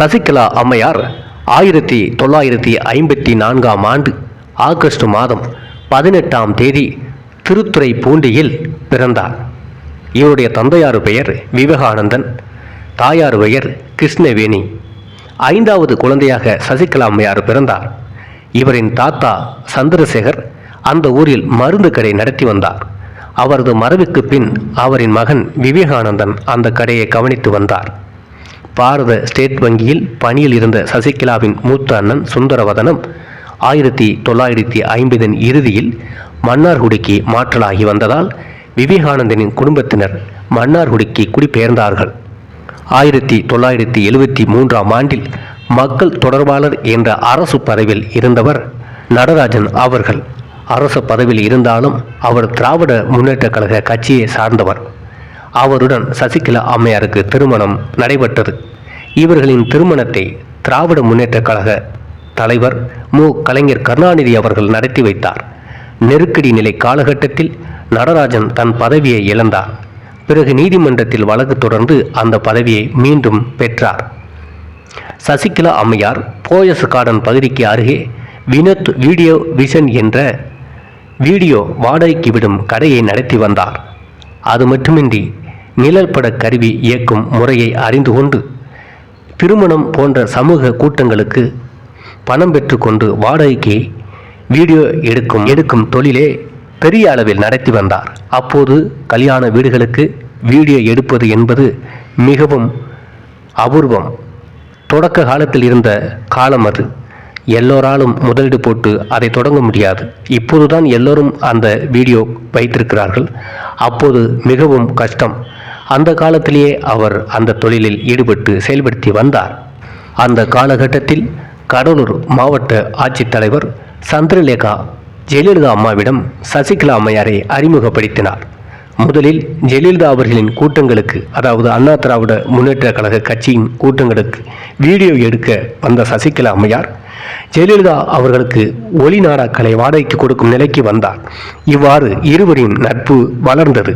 சசிகலா அம்மையார் ஆயிரத்தி தொள்ளாயிரத்தி ஐம்பத்தி நான்காம் ஆண்டு ஆகஸ்ட் மாதம் பதினெட்டாம் தேதி திருத்துறை பூண்டியில் பிறந்தார். இவருடைய தந்தையார் பெயர் விவேகானந்தன் தாயார் பெயர் கிருஷ்ணவேணி. ஐந்தாவது குழந்தையாக சசிகலா அம்மையார் பிறந்தார். இவரின் தாத்தா சந்திரசேகர் அந்த ஊரில் மருந்து கடை நடத்தி வந்தார். அவரது மறைவுக்கு பின் அவரின் மகன் விவேகானந்தன் அந்த கடையை கவனித்து வந்தார். பாரத ஸ்டேட் வங்கியில் பணியில் இருந்த சசிகலாவின் மூத்த அண்ணன் சுந்தரவதனம் ஆயிரத்தி தொள்ளாயிரத்தி ஐம்பதின் இறுதியில் மன்னார்குடிக்கு மாற்றலாகி வந்ததால் விவேகானந்தனின் குடும்பத்தினர் மன்னார்குடிக்கு குடிபெயர்ந்தார்கள். ஆயிரத்தி தொள்ளாயிரத்தி எழுவத்தி மூன்றாம் ஆண்டில் மக்கள் தொடர்பாளர் என்ற அரசு பதவியில் இருந்தவர் நடராஜன் அவர்கள். அரசு பதவியில் இருந்தாலும் அவர் திராவிட முன்னேற்றக் கழக கட்சியை சார்ந்தவர். அவருடன் சசிகலா அம்மையாருக்கு திருமணம் நடைபெற்றது. இவர்களின் திருமணத்தை திராவிட முன்னேற்றக் கழக தலைவர் மு. கலைஞர் கருணாநிதி அவர்கள் நடத்தி வைத்தார். நெருக்கடி நிலை காலகட்டத்தில் நடராஜன் தன் பதவியை இழந்தார். பிறகு நீதிமன்றத்தில் வழக்கு தொடர்ந்து அந்த பதவியை மீண்டும் பெற்றார். சசிகலா அம்மையார் போயஸ் கார்டன் பகுதிக்கு அருகே வினோத் வீடியோ விஷன் என்ற வீடியோ வாடகைக்கு விடும் கடையை நடத்தி வந்தார். அது மட்டுமின்றி நிழல் பட கருவி இயக்கும் முறையை அறிந்து கொண்டு திருமணம் போன்ற சமூக கூட்டங்களுக்கு பணம் பெற்றுக்கொண்டு வாடகைக்கு வீடியோ எடுக்கும் எடுக்கும் தொழிலே பெரிய அளவில் நடத்தி வந்தார். அப்போது கல்யாண வீடுகளுக்கு வீடியோ எடுப்பது என்பது மிகவும் அபூர்வம். தொடக்க காலத்தில் இருந்த காலம் அது. எல்லோராலும் முதலீடு போட்டு அதை தொடங்க முடியாது. இப்போதுதான் எல்லோரும் அந்த வீடியோ வைத்திருக்கிறார்கள். அப்போது மிகவும் கஷ்டம். அந்த காலத்திலேயே அவர் அந்த தொழிலில் ஈடுபட்டு செயல்படுத்தி வந்தார். அந்த காலகட்டத்தில் கடலூர் மாவட்ட ஆட்சித்தலைவர் சந்திரலேகா ஜெயலலிதா அம்மாவிடம் சசிகலா அம்மையாரை அறிமுகப்படுத்தினார். முதலில் ஜெயலலிதா அவர்களின் கூட்டங்களுக்கு அதாவது அண்ணா திராவிட முன்னேற்ற கழக கட்சியின் கூட்டங்களுக்கு வீடியோ எடுக்க வந்த சசிகலா அம்மையார் ஜெயலலிதா அவர்களுக்கு ஒளி நாடாக்களை வாடகைக்கு கொடுக்கும் நிலைக்கு வந்தார். இவ்வாறு இருவரின் நட்பு வளர்ந்தது.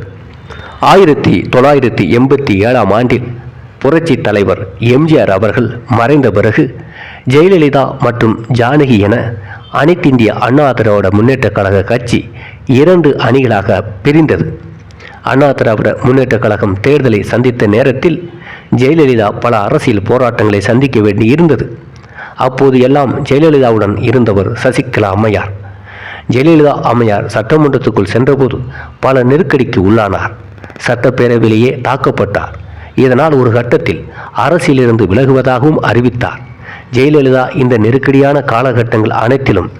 ஆயிரத்தி தொள்ளாயிரத்தி எண்பத்தி ஏழாம் ஆண்டில் புரட்சி தலைவர் எம்ஜிஆர் அவர்கள் மறைந்த பிறகு ஜெயலலிதா மற்றும் ஜானகி என அனைத்திந்திய அண்ணா திராவிட முன்னேற்ற கழக கட்சி இரண்டு அணிகளாக பிரிந்தது. அண்ணா திராவிட முன்னேற்ற கழகம் தேர்தலை சந்தித்த நேரத்தில் ஜெயலலிதா பல அரசியல் போராட்டங்களை சந்திக்க வேண்டி இருந்தது. அப்போது எல்லாம் ஜெயலலிதாவுடன் இருந்தவர் சசிகலா அம்மையார். ஜெயலலிதா அம்மையார் சட்டமன்றத்துக்குள் சென்றபோது பல நெருக்கடிக்கு உள்ளானார். சட்டப்பேரவையிலேயே தாக்கப்பட்டார். இதனால் ஒரு கட்டத்தில் அரசியலிருந்து விலகுவதாகவும் அறிவித்தார். ஜெயலலிதா இந்த நெருக்கடியான காலகட்டங்கள் அனைத்திலும்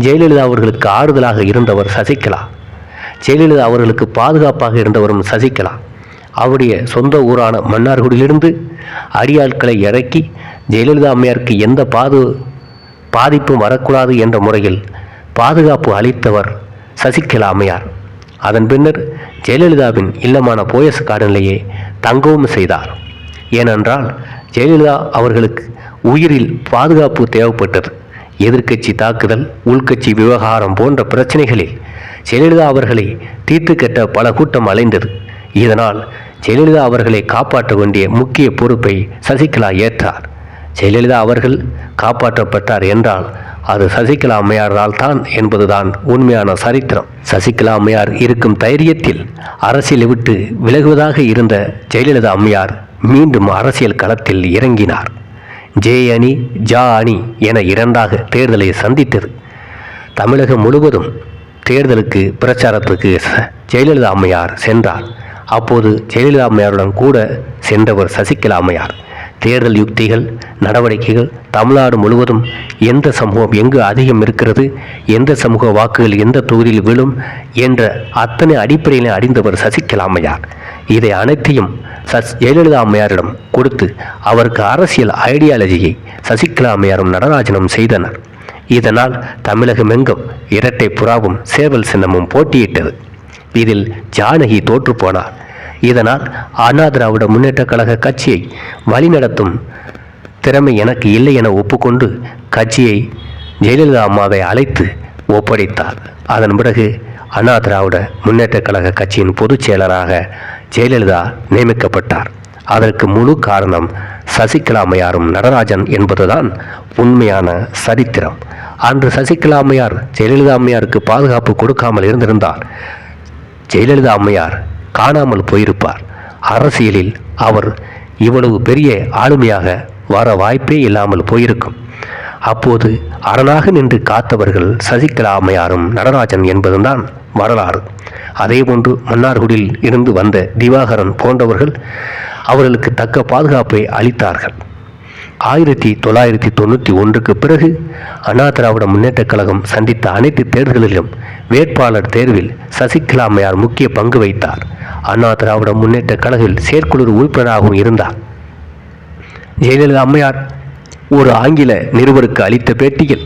ஜெயலலிதா அவர்களுக்கு ஆறுதலாக இருந்தவர் சசிகலா. ஜெயலலிதா அவர்களுக்கு பாதுகாப்பாக இருந்தவரும் சசிகலா. அவருடைய சொந்த ஊரான மன்னார்குடியிலிருந்து அடியாட்களை இறக்கி ஜெயலலிதா அம்மையாருக்கு எந்த பாது பாதிப்பும் வரக்கூடாது என்ற முறையில் பாதுகாப்பு அளித்தவர் சசிகலா அம்மையார். அதன் பின்னர் ஜெயலலிதாவின் இல்லமான போயஸ் கார்டனிலேயே தங்கவும் செய்தார். ஏனென்றால் ஜெயலலிதா அவர்களுக்கு உயிரில் பாதுகாப்பு தேவைப்பட்டது. எதிர்க்கட்சி தாக்குதல் உள்கட்சி விவகாரம் போன்ற பிரச்சனைகளில் ஜெயலலிதா அவர்களை தீர்த்து கட்ட பல கூட்டம் அலைந்தது. இதனால் ஜெயலலிதா அவர்களை காப்பாற்ற வேண்டிய முக்கிய பொறுப்பை சசிகலா ஏற்றார். ஜெயலலிதா அவர்கள் காப்பாற்றப்பட்டார் என்றால் அது சசிகலா அம்மையாரால் தான் என்பதுதான் உண்மையான சரித்திரம். சசிகலா அம்மையார் இருக்கும் தைரியத்தில் அரசியலை விட்டு விலகுவதாக இருந்த ஜெயலலிதா அம்மையார் மீண்டும் அரசியல் களத்தில் இறங்கினார். ஜே அணி ஜா அணி என இரண்டாக தேர்தலை சந்தித்தது. தமிழகம் முழுவதும் தேர்தலுக்கு பிரச்சாரத்துக்கு ச- ஜெயலலிதா அம்மையார் சென்றார். அப்போது ஜெயலலிதா அம்மையாருடன் கூட சென்றவர் சசிகலா அம்மையார். தேர்தல் யுக்திகள் நடவடிக்கைகள் தமிழ்நாடு முழுவதும் எந்த சமூகம் எங்கு அதிகம் இருக்கிறது எந்த சமூக வாக்குகள் எந்த தொகுதியில் விழும் என்ற அத்தனை அடிப்படையிலே அறிந்தவர் சசிகலா அம்மையார் இதை அனைத்தையும் சஸ் ஜெயலலிதா அம்மையாரிடம் கொடுத்து அவருக்கு அரசியல் ஐடியாலஜியை சசிகலா அம்மையாரும் நடராஜனும் செய்தனர். இதனால் தமிழகமெங்கும் இரட்டை புறாவும் சேவல் சின்னமும் போட்டியிட்டது. இதில் ஜானகி தோற்றுப்போனார். இதனால் அண்ணா திராவிட முன்னேற்றக் கழக கட்சியை வழிநடத்தும் திறமை எனக்கு இல்லை என ஒப்புக்கொண்டு கட்சியை ஜெயலலிதா அம்மாவை அழைத்து ஒப்படைத்தார். அதன் பிறகு அண்ணா திராவிட முன்னேற்றக் கழக கட்சியின் பொதுச் செயலராக ஜெயலலிதா நியமிக்கப்பட்டார். அதற்கு முழு காரணம் சசிகலா அம்மையாரும் நடராஜன் என்பதுதான் உண்மையான சரித்திரம். அன்று சசிகலா அம்மையார் ஜெயலலிதா அம்மையாருக்கு பாதுகாப்பு கொடுக்காமல் இருந்திருந்தார். ஜெயலலிதா அம்மையார் காணாமல் போயிருப்பார். அரசியலில் அவர் இவ்வளவு பெரிய ஆளுமையாக வர வாய்ப்பே இல்லாமல் போயிருக்கும். அப்போது அரணாக நின்று காத்தவர்கள் சசிகலா அம்மையாரும் நடராஜன் என்பதுதான் வரலாறு. அதேபோன்று மன்னார்குடியில் இருந்து வந்த திவாகரன் போன்றவர்கள் அவர்களுக்கு தக்க பாதுகாப்பை அளித்தார்கள். ஆயிரத்தி தொள்ளாயிரத்தி தொண்ணூற்றி ஒன்றுக்கு பிறகு அண்ணா திராவிட முன்னேற்றக் கழகம் சந்தித்த அனைத்து தேர்தல்களிலும் வேட்பாளர் தேர்வில் சசிகலா அம்மையார் முக்கிய பங்கு வைத்தார் அண்ணா திராவிட முன்னேற்றக் கழகில் செயற்குழு உறுப்பினராகவும் இருந்தார். ஜெயலலிதா அம்மையார் ஒரு ஆங்கில நிருபருக்கு அளித்த பேட்டியில்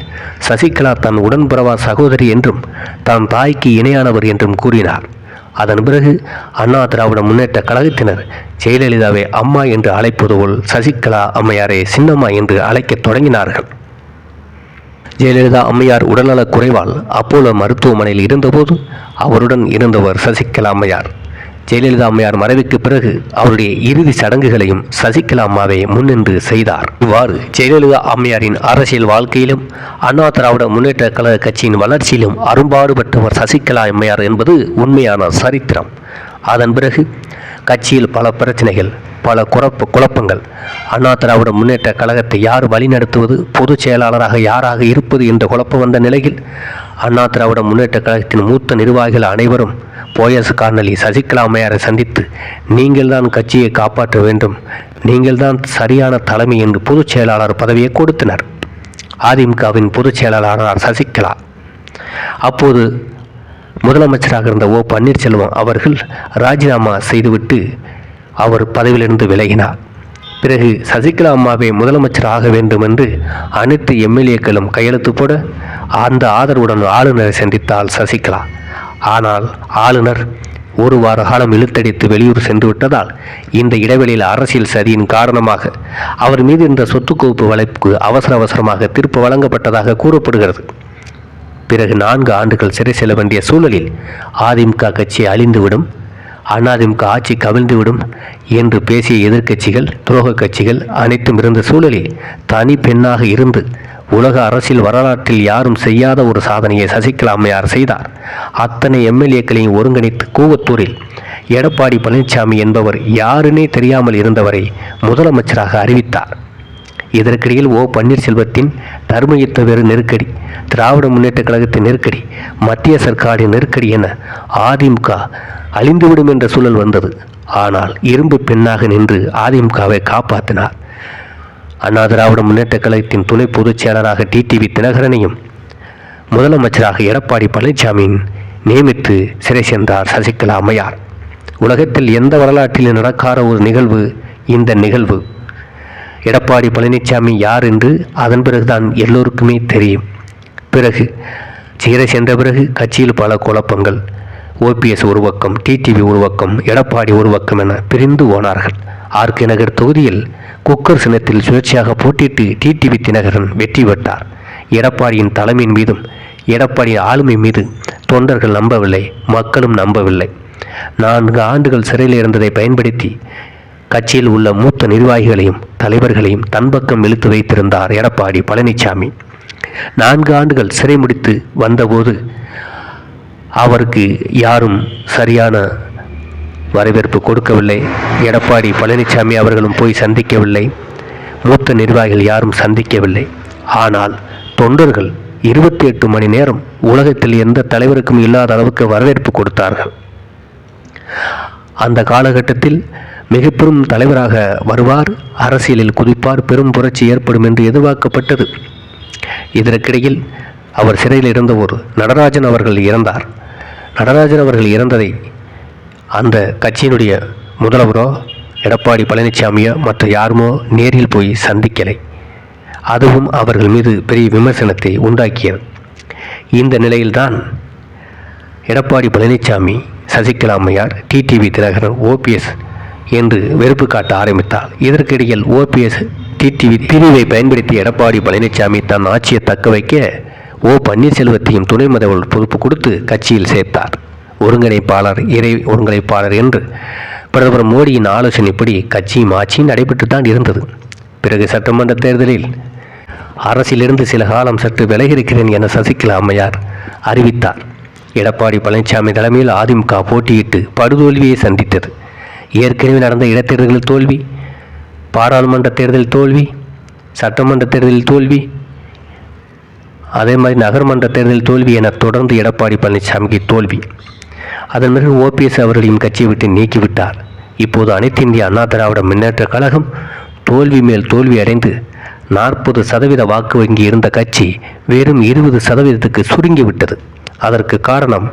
சசிகலா தன் உடன்பிறவா சகோதரி என்றும் தன் தாய்க்கு இணையானவர் என்றும் கூறினார். அதன் பிறகு அண்ணா திராவிட முன்னேற்ற கழகத்தினர் ஜெயலலிதாவை அம்மா என்று அழைப்பது போல் சசிகலா அம்மையாரை சின்னம்மா என்று அழைக்கத் தொடங்கினார்கள். ஜெயலலிதா அம்மையார் உடல்நலக் குறைவால் அப்போலோ மருத்துவமனையில் இருந்தபோது அவருடன் இருந்தவர் சசிகலா அம்மையார். ஜெயலலிதா அம்மையார் மறைவுக்கு பிறகு அவருடைய இறுதி சடங்குகளையும் சசிகலா அம்மாவை முன்னின்று செய்தார். இவ்வாறு ஜெயலலிதா அம்மையாரின் அரசியல் வாழ்க்கையிலும் அண்ணா திராவிட முன்னேற்ற கழக கட்சியின் வளர்ச்சியிலும் அரும்பாடுபட்டவர் சசிகலா அம்மையார் என்பது உண்மையான சரித்திரம். அதன் பிறகு கட்சியில் பல பிரச்சனைகள் பல குழப்ப குழப்பங்கள். அண்ணா திராவிட முன்னேற்ற கழகத்தை யார் வழிநடத்துவது பொதுச் செயலாளராக யாராக இருப்பது என்ற குழப்பம் வந்த நிலையில் அண்ணா திராவிட முன்னேற்ற கழகத்தின் மூத்த நிர்வாகிகள் அனைவரும் போயஸ் கார்னலி சசிகலா அம்மையாரை சந்தித்து நீங்கள்தான் கட்சியை காப்பாற்ற வேண்டும். நீங்கள்தான் சரியான தலைமை என்று பொதுச் செயலாளர் பதவியை கொடுத்தனர். அதிமுகவின் பொதுச் செயலாளரானார் சசிகலா. அப்போது முதலமைச்சராக இருந்த ஓ பன்னீர்செல்வம் அவர்கள் ராஜினாமா செய்துவிட்டு அவர் பதவியிலிருந்து விலகினார். பிறகு சசிகலா அம்மாவை முதலமைச்சர் ஆக வேண்டும் என்று அனைத்து எம்எல்ஏக்களும் கையெழுத்து போட அந்த ஆதரவுடன் ஆளுநரை சந்தித்தால் சசிகலா. ஆனால் ஆளுநர் ஒரு வார காலம் இழுத்தடித்து வெளியூர் சென்று விட்டதால் இந்த இடைவெளியில் அரசியல் சதியின் காரணமாக அவர் மீது இந்த சொத்து குவிப்பு வழக்கு அவசர அவசரமாக தீர்ப்பு வழங்கப்பட்டதாக கூறப்படுகிறது. பிறகு நான்கு ஆண்டுகள் சிறை செல்ல வேண்டிய சூழலில் அதிமுக கட்சி அழிந்துவிடும் அதிமுக ஆட்சி கவிழ்ந்துவிடும் என்று பேசிய எதிர்க்கட்சிகள் துரோக கட்சிகள் அனைத்தும் இருந்த சூழலில் தனி பெண்ணாக இருந்து உலக அரசியல் வரலாற்றில் யாரும் செய்யாத ஒரு சாதனையை சசிகலா அம்மையார் செய்தார்? அத்தனை எம்எல்ஏக்களையும் ஒருங்கிணைத்து கூவத்தூரில் எடப்பாடி பழனிசாமி என்பவர் யாருனே தெரியாமல் இருந்தவரை முதலமைச்சராக அறிவித்தார். இதற்கிடையில் ஓ. பன்னீர்செல்வத்தின் தர்மயுத்த வேறு நெருக்கடி திராவிட முன்னேற்றக் கழகத்தின் நெருக்கடி மத்திய சர்க்காரின் நெருக்கடி என அதிமுக அழிந்துவிடும் என்ற சூழல் வந்தது. ஆனால் இரும்பு பெண்ணாக நின்று அதிமுகவை காப்பாற்றினார் அண்ணா திராவிட முன்னேற்ற கழகத்தின் துணை பொதுச் செயலராக டிடிவி தினகரனையும் முதலமைச்சராக எடப்பாடி பழனிசாமியின் நியமித்து சிறை சென்றார் சசிகலா அம்மையார். உலகத்தில் எந்த வரலாற்றிலும் நடக்காத ஒரு நிகழ்வு இந்த நிகழ்வு. எடப்பாடி பழனிசாமி யார் என்று அதன் பிறகுதான் எல்லோருக்குமே தெரியும். பிறகு சிறை சென்ற பிறகு கட்சியில் பல குழப்பங்கள். ஓபிஎஸ் ஒரு பக்கம் டிடிவி ஒரு பக்கம் எடப்பாடி ஒரு பக்கம் என பிரிந்து போனார்கள். ஆர்கே நகர் தொகுதியில் குக்கர் சின்னத்தில் சுயேட்சையாக போட்டியிட்டு டிடிவி தினகரன் வெற்றி பெற்றார். எடப்பாடியின் தலைமையின் மீதும் எடப்பாடியின் ஆளுமை மீது தொண்டர்கள் நம்பவில்லை மக்களும் நம்பவில்லை. நான்கு ஆண்டுகள் சிறையில் இருந்ததை பயன்படுத்தி கட்சியில் உள்ள மூத்த நிர்வாகிகளையும் தலைவர்களையும் தன்பக்கம் இழுத்து வைத்திருந்தார் எடப்பாடி பழனிசாமி நான்கு ஆண்டுகள் சிறை முடித்து வந்தபோது அவருக்கு யாரும் சரியான வரவேற்பு கொடுக்கவில்லை. எடப்பாடி பழனிசாமி அவர்களும் போய் சந்திக்கவில்லை. மூத்த நிர்வாகிகள் யாரும் சந்திக்கவில்லை. ஆனால் தொண்டர்கள் இருபத்தி எட்டு மணி நேரம் உலகத்தில் எந்த தலைவருக்கும் இல்லாத அளவுக்கு வரவேற்பு கொடுத்தார்கள். அந்த காலகட்டத்தில் மிக பெரும் தலைவராக வருவார் அரசியலில் குதிப்பார் பெரும் புரட்சி ஏற்படும் என்று எதிர்பார்க்கப்பட்டது. இதற்கிடையில் அவர் சிறையில் இருந்த ஒரு நடராஜன் அவர்கள் இறந்தார். நடராஜன் அவர்கள் இறந்ததை அந்த கட்சியினுடைய முதல்வரோ எடப்பாடி பழனிசாமியோ மற்ற யாருமோ நேரில் போய் சந்திக்கலை. அதுவும் அவர்கள் மீது பெரிய விமர்சனத்தை உண்டாக்கியது. இந்த நிலையில்தான் எடப்பாடி பழனிசாமி சசிகலா அம்மையார் டிடிவி தினகரன் ஓபிஎஸ் என்று வெறுப்பு காட்ட ஆரம்பித்தார். இதற்கிடையில் ஓபிஎஸ் டிடிவி பிரிவை பயன்படுத்தி எடப்பாடி பழனிசாமி தன் ஆட்சியை தக்க வைக்க ஓ பன்னீர்செல்வத்தையும் துணை முதல்வர் பொறுப்பு கொடுத்து கட்சியில் சேர்த்தார். ஒருங்கிணைப்பாளர் இறை ஒருங்கிணைப்பாளர் என்று பிரதமர் மோடியின் ஆலோசனைப்படி கட்சியும் ஆட்சியும் நடைபெற்று தான் இருந்தது. பிறகு சட்டமன்ற தேர்தலில் அரசிலிருந்து சில காலம் சற்று விலகிருக்கிறேன் என சசிகலா அம்மையார் அறிவித்தார். எடப்பாடி பழனிசாமி தலைமையில் அதிமுக போட்டியிட்டு படுதோல்வியை சந்தித்தது. ஏற்கனவே நடந்த இடைத்தேர்தலில் தோல்வி பாராளுமன்ற தேர்தல் தோல்வி சட்டமன்ற தேர்தலில் தோல்வி அதே மாதிரி நகர்மன்ற தேர்தல் தோல்வி என தொடர்ந்து எடப்பாடி பழனிசாமிக்கு தோல்வி. அதன் பிறகு ஓபிஎஸ் அவர்களையும் கட்சியை விட்டு நீக்கிவிட்டார். இப்போது அனைத்து இந்திய அண்ணா திராவிட முன்னேற்ற கழகம் தோல்வி மேல் தோல்வி அடைந்து நாற்பது சதவீத வாக்கு வங்கி இருந்த கட்சி வெறும் இருபது சதவீதத்துக்கு சுருங்கிவிட்டது அதற்கு காரணம்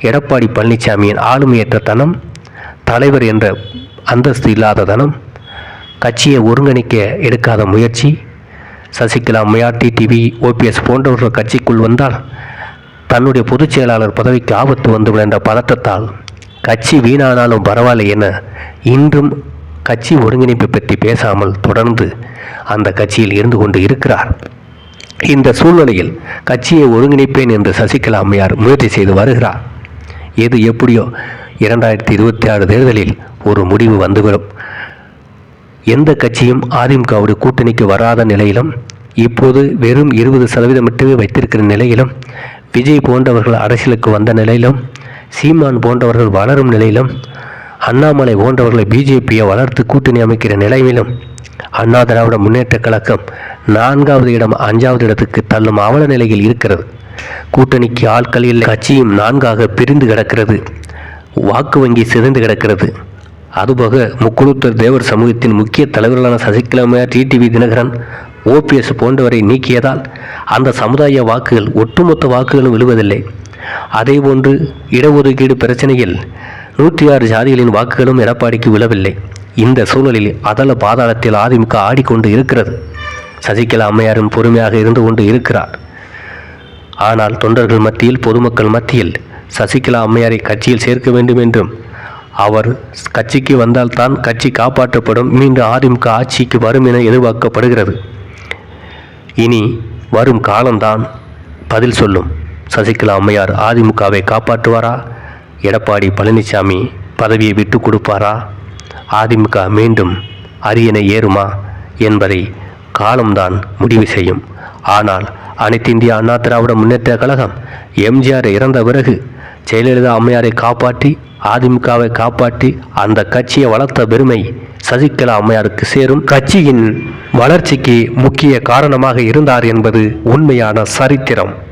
எடப்பாடி பழனிசாமியின் ஆளுமையற்ற தனம் தலைவர் என்ற அந்தஸ்து இல்லாத தனம் கட்சியை ஒருங்கிணைக்க எடுக்காத முயற்சி சசிகலா முயாட்டி டிவி ஓபிஎஸ் போன்றவர்கள் கட்சிக்குள் வந்தால் தன்னுடைய பொதுச் செயலாளர் பதவிக்கு ஆபத்து வந்துவிடும் என்ற பதட்டத்தால் கட்சி வீணானாலும் பரவாயில்லை என இன்றும் கட்சி ஒருங்கிணைப்பு பற்றி பேசாமல் தொடர்ந்து அந்த கட்சியில் இருந்து கொண்டு இருக்கிறார். இந்த சூழ்நிலையில் கட்சியை ஒருங்கிணைப்பேன் என்று சசிகலா அம்மையார் முயற்சி செய்து வருகிறார். எது எப்படியோ இரண்டாயிரத்தி இருபத்தி ஆறு தேர்தலில் ஒரு முடிவு வந்துவிடும். எந்த கட்சியும் அதிமுகவுடைய கூட்டணிக்கு வராத நிலையிலும் இப்போது வெறும் இருபது சதவீதம் மட்டுமே வைத்திருக்கிற நிலையிலும் விஜய் போன்றவர்கள் அரசியலுக்கு வந்த நிலையிலும் சீமான் போன்றவர்கள் வளரும் நிலையிலும் அண்ணாமலை போன்றவர்களை பிஜேபியை வளர்த்து கூட்டணி அமைக்கிற நிலையிலும் அண்ணா திராவிட முன்னேற்ற கழகம் நான்காவது இடம் அஞ்சாவது இடத்துக்கு தள்ளும் அவல நிலையில் இருக்கிறது. கூட்டணிக்கு ஆட்கள் இல்லை. கட்சியும் நான்காக பிரிந்து கிடக்கிறது. வாக்கு வங்கி சிதைந்து கிடக்கிறது. அதுபோக முக்குழுத்தர் தேவர் சமூகத்தின் முக்கிய தலைவர்களான சசிகலாமையார் டிடிவி தினகரன் ஓபிஎஸ் போன்றவரை நீக்கியதால் அந்த சமுதாய வாக்குகள் ஒட்டுமொத்த வாக்குகளும் விழுவதில்லை. அதேபோன்று இடஒதுக்கீடு பிரச்சனையில் நூற்றி ஆறு ஜாதிகளின் வாக்குகளும் எடப்பாடிக்கு விழவில்லை. இந்த சூழலில் அதல பாதாளத்தில் அதிமுக ஆடிக்கொண்டு இருக்கிறது. சசிகலா அம்மையாரும் பொறுமையாக இருந்து கொண்டு இருக்கிறார். ஆனால் தொண்டர்கள் மத்தியில் பொதுமக்கள் மத்தியில் சசிகலா அம்மையாரை கட்சியில் சேர்க்க வேண்டும் என்றும் அவர் கட்சிக்கு வந்தால்தான் கட்சி காப்பாற்றப்படும் மீண்டும் அதிமுக ஆட்சிக்கு வரும் என எதிர்பார்க்கப்படுகிறது. இனி வரும் காலம்தான் பதில் சொல்லும். சசிகலா அம்மையார் அதிமுகவை காப்பாற்றுவாரா? எடப்பாடி பழனிசாமி பதவியை விட்டு கொடுப்பாரா? அதிமுக மீண்டும் அரியணை ஏறுமா என்பதை காலம்தான் முடிவு செய்யும். ஆனால் அனைத்து இந்திய அண்ணா திராவிட முன்னேற்ற கழகம் எம்ஜிஆர் இறந்த பிறகு ஜெயலலிதா அம்மையாரை காப்பாற்றி அதிமுகவை காப்பாற்றி அந்த கட்சியை வளர்த்த பெருமை சசிகலா அம்மையாருக்கு சேரும் கட்சியின் வளர்ச்சிக்கு முக்கிய காரணமாக இருந்தார் என்பது உண்மையான சரித்திரம்.